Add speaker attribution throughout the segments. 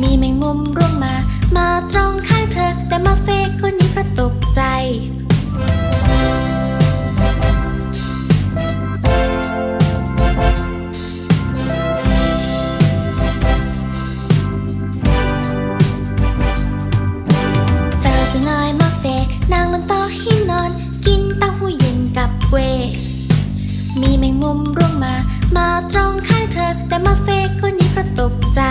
Speaker 1: มีแมงมุมร่วงมา มาตรงข้างเธอ แต่มาเฟกคนนี้ก็ตกใจเจอเจ้านายมาเฟกนางบนโต๊ะหินอน กินเต้าหู้เย็นกับเว มีแมงมุมร่วงมา มาตรงข้างเธอ แต่มาเฟกคนนี้ก็ตกใจ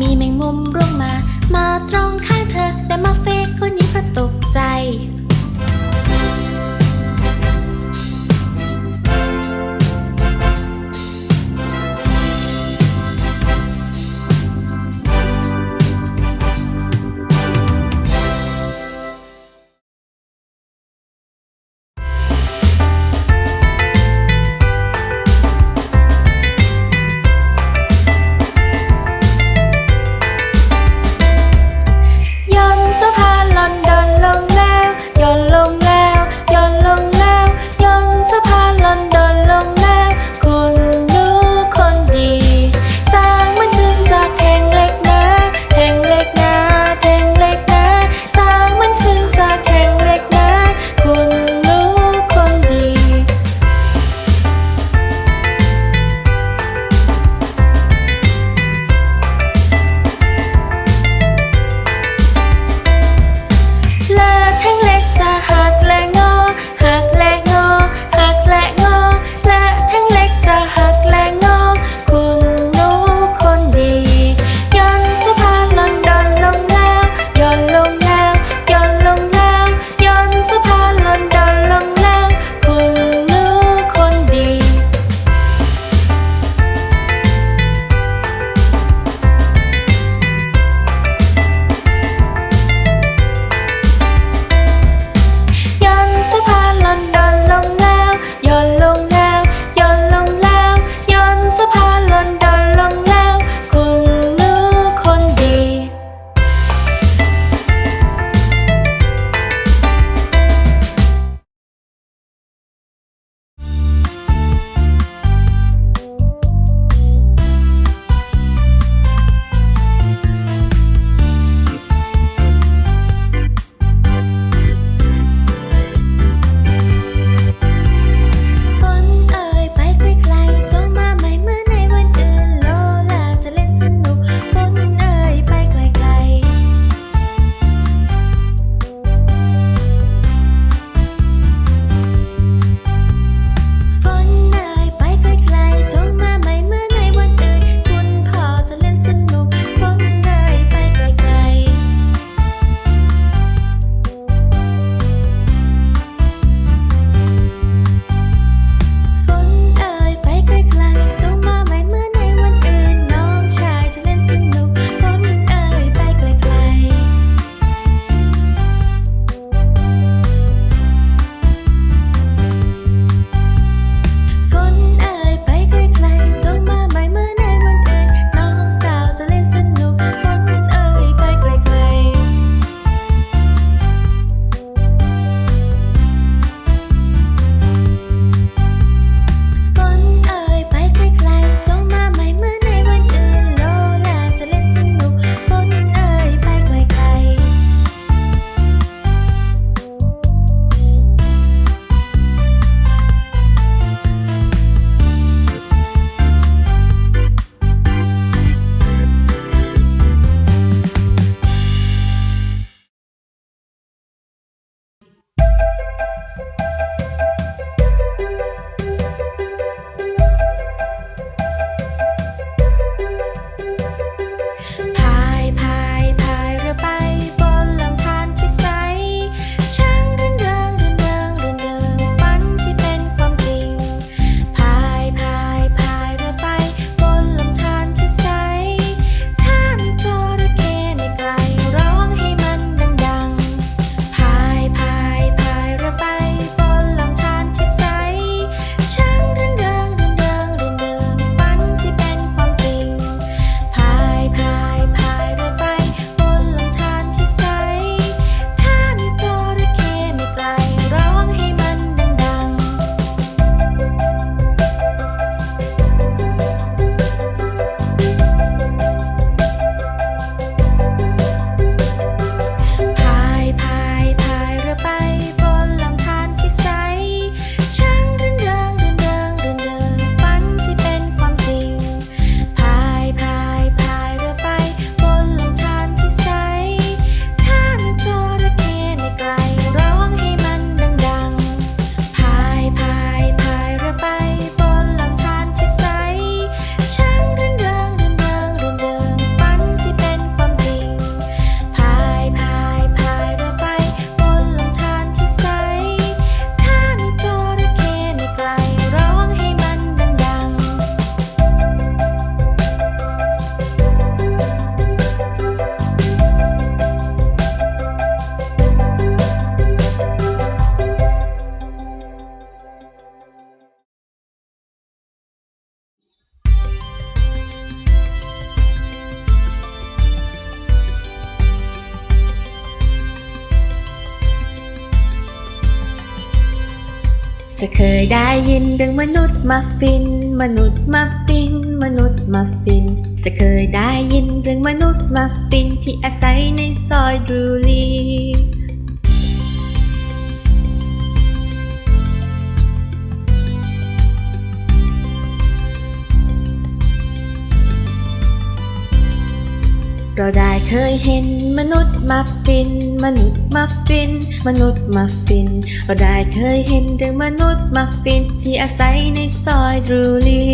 Speaker 1: มีแมงมุมร่วงมา มาตรงข้างเธอ แต่มาเฟคนนี้ก็ตกใจ จะเคยได้ยินเรื่องมนุษย์มาฟิน มนุษย์มาฟิน มนุษย์มาฟิน จะเคยได้ยินเรื่องมนุษย์มาฟฟินที่อาศัยในซอยดรูลี เราได้เคยเห็นมนุษย์มัฟฟิน มนุษย์มัฟฟิน มนุษย์มัฟฟิน เราได้เคยเห็นเรื่องมนุษย์มัฟฟิน ที่อาศัยในซอยดรูลี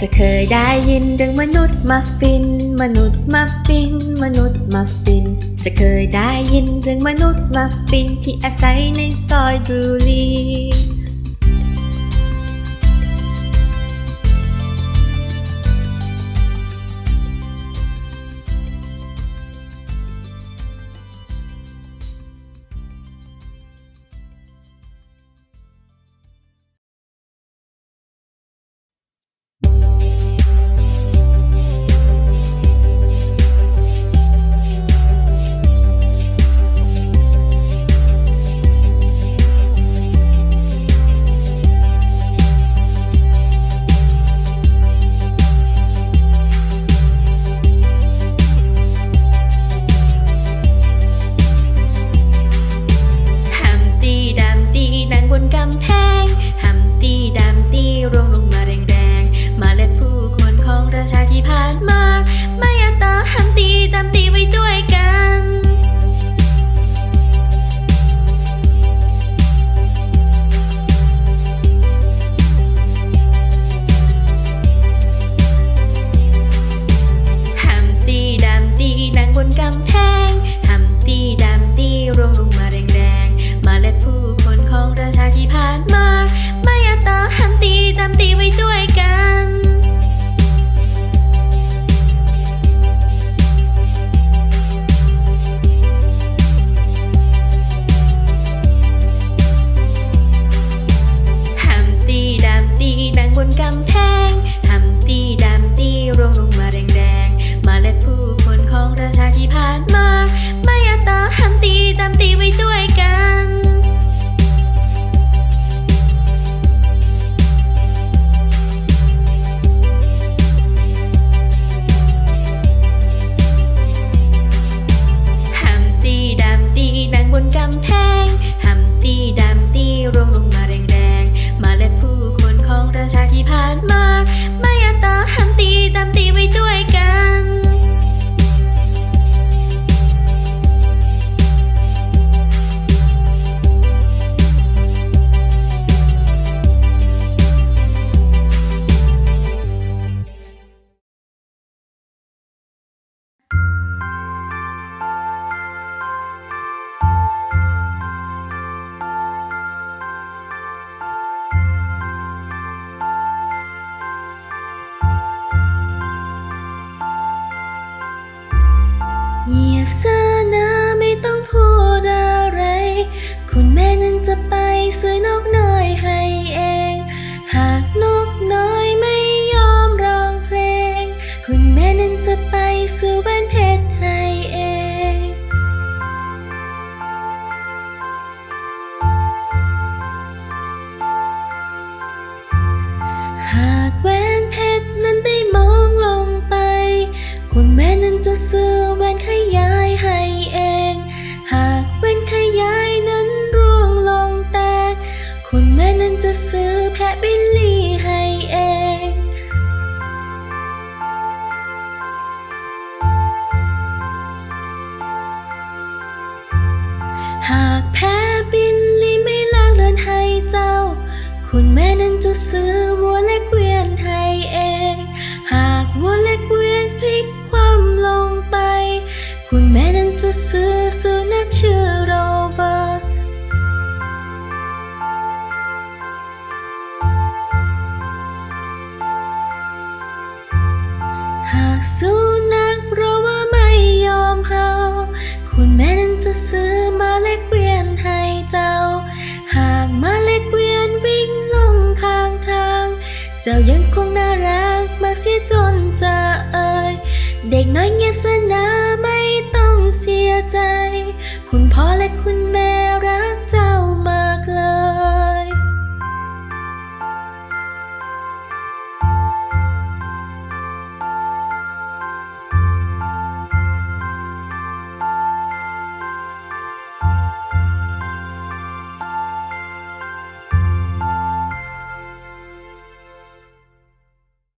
Speaker 1: จะเคยได้ยินเรื่องมนุษย์มัฟฟิน มนุษย์มัฟฟิน มนุษย์มัฟฟิน จะเคยได้ยินเรื่องมนุษย์มาฟฟินที่อาศัยในซอยดรูลี บซะนะไม่ต้องพูดอะไร คุณแม่นั้นจะไปซื้อนก คุณแม่นั้นจะซื้อวัวและเกวียนให้เอง หากวัวและเกวียนพลิกความลงไป คุณแม่นั้นจะซื้อสุนัขชื่อโรเวอร์หากสุนัขโรเวอร์ไม่ยอมเห่าคุณแม่นั้นจะซื้อมาและเกวียนให้เจ้า เจ้ายังคงน่ารักมากเสียจนจะเอ่ยเด็กน้อยเงียบสนาไม่ต้องเสียใจ คุณพ่อและคุณแม่